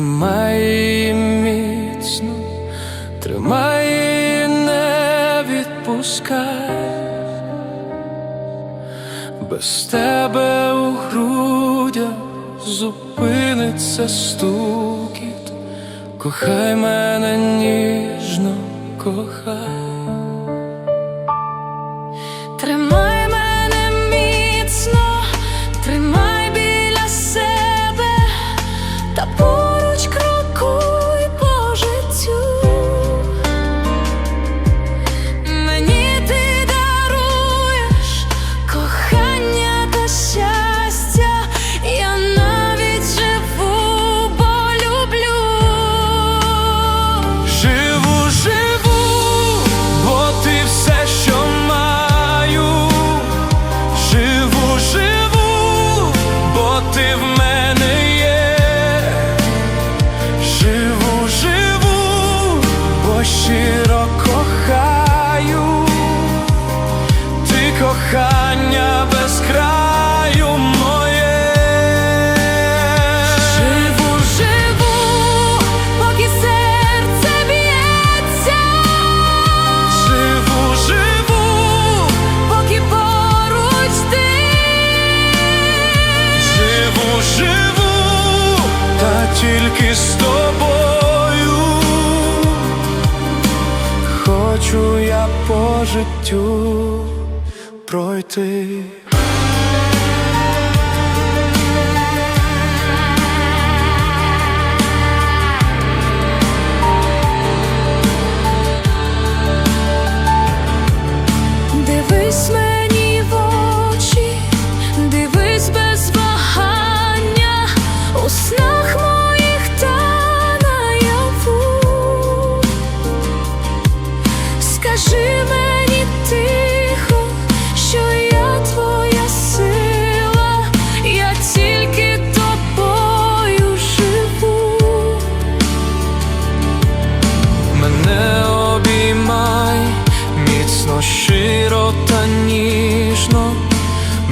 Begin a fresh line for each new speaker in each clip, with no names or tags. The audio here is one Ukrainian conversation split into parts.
тримай міцно, тримай не відпускай. Без тебе у грудях зупиниться стукіт, кохай мене ніжно, кохай.
Життю
пройти.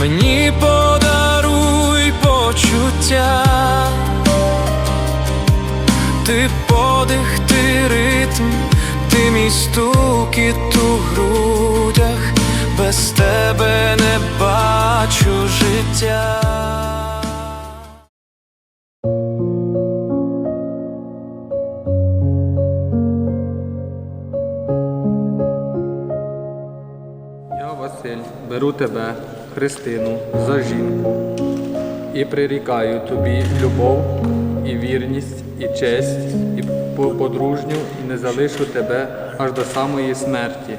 Мені
подаруй почуття, ти подих, ти ритм, ти мій стукіт у грудях, без тебе не бачу життя.
Я, Василь, беру тебе, Христину, за жінку і прирікаю тобі любов і вірність, і честь, і подружню, і не залишу тебе аж до самої смерті.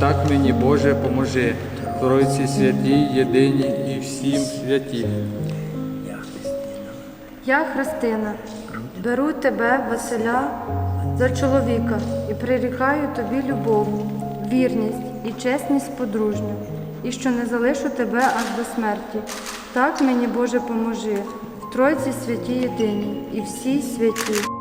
Так мені, Боже, поможи, Тройці святій, єдині і всім святі.
Я, Христина, беру тебе, Василя, за чоловіка і прирікаю тобі любов, вірність і чесність подружню, і що не залишу тебе аж до смерті. Так мені, Боже, поможи, в Тройці святій єдині і всій святі.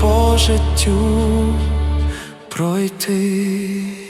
По життю пройти.